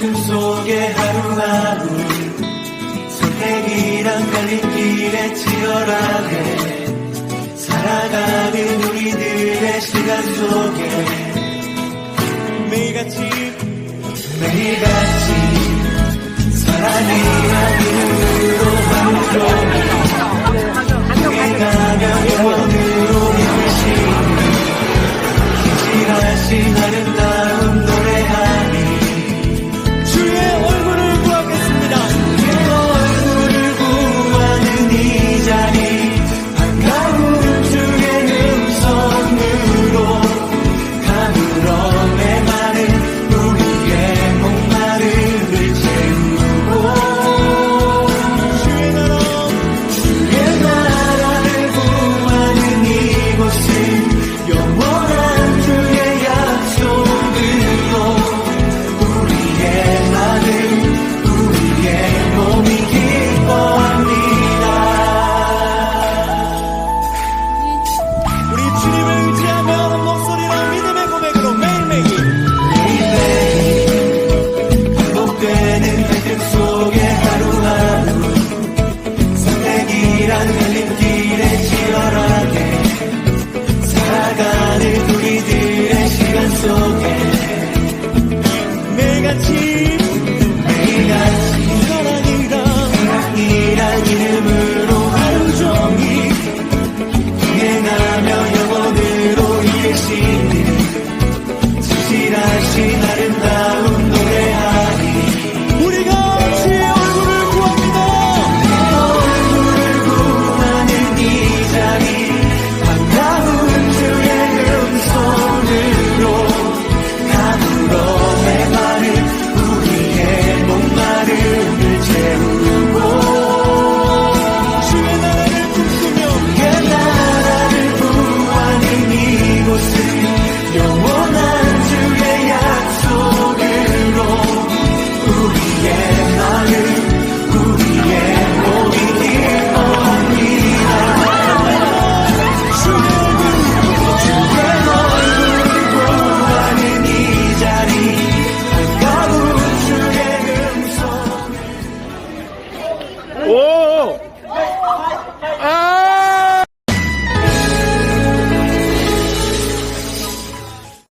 꿈 속에 하루하루 선택이란 갈림길에 치열하게 살아가는 우리들의 시간 속에 매일같이 매일같이 사랑해.